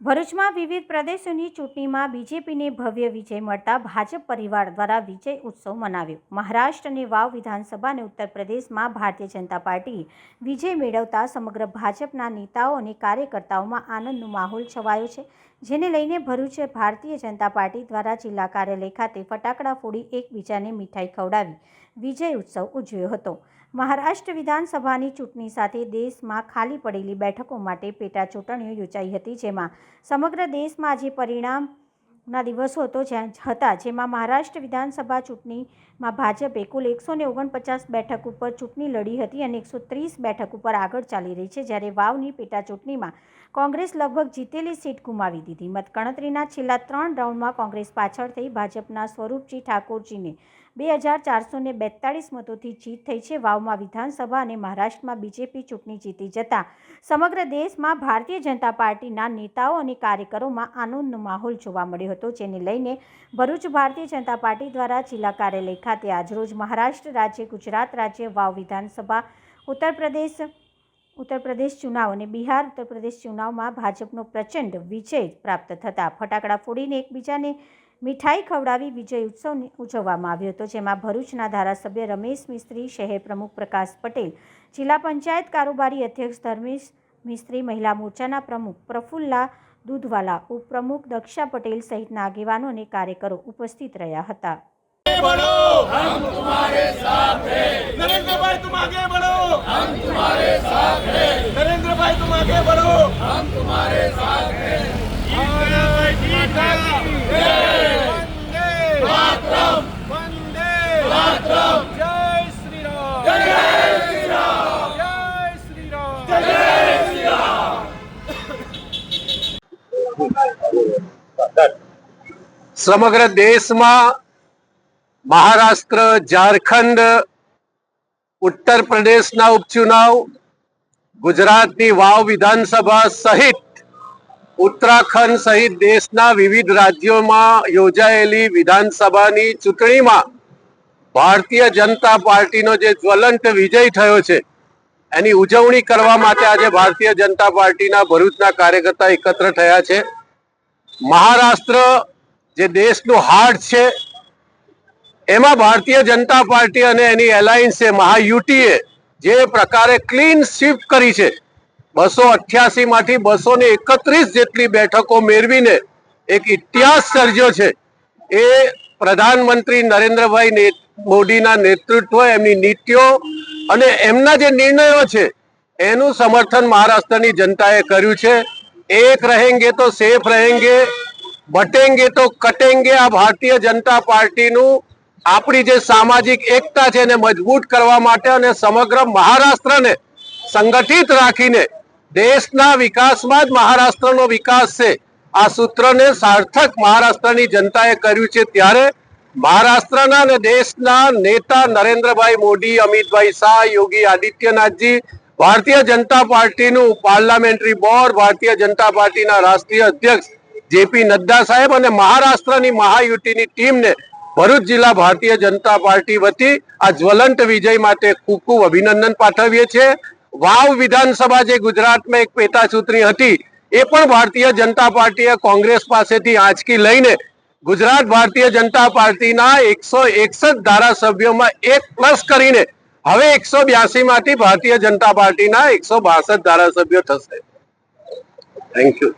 ભરૂચમાં વિવિધ પ્રદેશોની ચૂંટણીમાં બીજેપીને ભવ્ય વિજય મળતા ભાજપ પરિવાર દ્વારા વિજય ઉત્સવ મનાવ્યો. મહારાષ્ટ્ર અને વાવ વિધાનસભા અને ઉત્તર પ્રદેશમાં ભારતીય જનતા પાર્ટી વિજય મેળવતા સમગ્ર ભાજપના નેતાઓ અને કાર્યકર્તાઓમાં આનંદનો માહોલ છવાયો છે. જેને લઈને ભરૂચ ભારતીય જનતા પાર્ટી દ્વારા જિલ્લા કાર્યાલય ખાતે ફટાકડા ફોડી એકબીજાને મીઠાઈ ખવડાવી વિજય ઉત્સવ ઉજવ્યો હતો. મહારાષ્ટ્ર વિધાનસભાની ચૂંટણી સાથે દેશમાં ખાલી પડેલી બેઠકો માટે પેટા ચૂંટણીઓ યોજાઈ હતી, જેમાં સમગ્ર દેશમાં આજે પરિણામના દિવસો હતો જ્યાં હતા, જેમાં મહારાષ્ટ્ર વિધાનસભા ચૂંટણીમાં ભાજપે કુલ એકસો ને ઓગણપચાસ બેઠક ઉપર ચૂંટણી લડી હતી અને એકસો ત્રીસ બેઠક ઉપર આગળ ચાલી રહી છે, જ્યારે વાવની પેટા ચૂંટણીમાં કોંગ્રેસ લગભગ જીતેલી સીટ ગુમાવી દીધી. મતગણતરીના છેલ્લા ત્રણ રાઉન્ડમાં કોંગ્રેસ પાછળ થઈ ભાજપના સ્વરૂપજી ઠાકોરજીને બે હજાર ચારસો ને બેતાળીસ મતોથી જીત થઈ છે વાવમાં વિધાનસભા અને મહારાષ્ટ્રમાં બીજેપી ચૂંટણી જીતી જતા. સમગ્ર દેશમાં ભારતીય જનતા પાર્ટીના નેતાઓ અને કાર્યકરોમાં આનંદનો માહોલ જોવા મળ્યો હતો, જેને લઈને ભરૂચ ભારતીય જનતા પાર્ટી દ્વારા જિલ્લા કાર્યાલય ખાતે આજરોજ મહારાષ્ટ્ર રાજ્ય, ગુજરાત રાજ્ય વાવ વિધાનસભા, ઉત્તર પ્રદેશ ઉત્તર પ્રદેશ ચુનાવ અને બિહાર, ઉત્તર પ્રદેશ ચુનાવમાં ભાજપનો પ્રચંડ વિજય પ્રાપ્ત થતાં ફટાકડા ફોડીને એકબીજાને મીઠાઈ ખવડાવી વિજય ઉત્સવને ઉજવવામાં આવ્યો હતો, જેમાં ભરૂચના ધારાસભ્ય રમેશ મિસ્ત્રી, શહેર પ્રમુખ પ્રકાશ પટેલ, જિલ્લા પંચાયત કારોબારી અધ્યક્ષ ધર્મેશ મિસ્ત્રી, મહિલા મોરચાના પ્રમુખ પ્રફુલ્લા દૂધવાલા, ઉપપ્રમુખ દક્ષા પટેલ સહિતના આગેવાનો અને કાર્યકરો ઉપસ્થિત રહ્યા હતા. નરેન્દ્રભાઈ, તુમ આગે બઢો સમગ્ર દેશમાં મહારાષ્ટ્ર, ઝારખંડ, ઉત્તર પ્રદેશના ઉપચુનાવ, ગુજરાતની વાવ વિધાનસભા સહિત ઉત્તરાખંડ સહિત દેશના વિવિધ રાજ્યોમાં યોજાયેલી વિધાનસભાની ચૂંટણીમાં ભારતીય જનતા પાર્ટીનો જે જ્વલંત વિજય થયો છે, એની ઉજવણી કરવા માટે આજે ભારતીય જનતા પાર્ટીના ભરૂચના કાર્યકર્તા એકત્ર થયા છે. મહારાષ્ટ્ર જે દેશનું હાર્ટ છે, એમાં ભારતીય જનતા પાર્ટી અને એની એલાયન્સે મહાયુટીએ જે પ્રકારે ક્લીન શિફ્ટ કરી છે, બસો અઠ્યાસી માંથી બસો ને એકત્રીસ જેટલી બેઠકો મેળવીને એક ઇતિહાસ સર્જ્યો છે. એ પ્રધાનમંત્રી નરેન્દ્રભાઈ મોદીના નેતૃત્વ, એમની નીતિઓ અને એમના જે નિર્ણયો છે, એનું સમર્થન મહારાષ્ટ્રની જનતાએ કર્યું છે. એક રહેંગે તો સેફ રહેંગે બટેંગે તો કટેંગે આ ભારતીય જનતા પાર્ટીનું આપણી જે સામાજિક એકતા છે એને મજબૂત કરવા માટે અને સમગ્ર મહારાષ્ટ્રને સંગઠિત રાખીને દેશના વિકાસમાં જ મહારાષ્ટ્રનો વિકાસ છે. આ સૂત્રને સાર્થક મહારાષ્ટ્રની જનતાએ કર્યું છે ત્યારે મહારાષ્ટ્રના અને દેશના નેતા નરેન્દ્રભાઈ મોદી, અમિતભાઈ શાહ, યોગી આદિત્યનાથજી, ભારતીય જનતા પાર્ટીનું પાર્લામેન્ટરી બોર્ડ, ભારતીય જનતા પાર્ટીના રાષ્ટ્રીય અધ્યક્ષ જેપી નડ્ડા સાહેબ અને મહારાષ્ટ્રની મહાયુટીની ટીમને ભરૂચ જિલ્લા ભારતીય જનતા પાર્ટી વતી આ જ્વલંત વિજય માટે ખૂબ ખૂબ અભિનંદન પાઠવીએ છીએ. વાવ વિધાનસભા જે ગુજરાતમાં એક પેટા ચૂંટણી હતી, એ પણ ભારતીય જનતા પાર્ટીએ કોંગ્રેસ પાસેથી આંચકી લઈને ગુજરાત ભારતીય જનતા પાર્ટીના એકસો એકસઠ ધારાસભ્યોમાં એક પ્લસ કરીને હવે એકસો બ્યાસી માંથી ભારતીય જનતા પાર્ટીના એકસો બાસઠ ધારાસભ્યો થશે. Thank you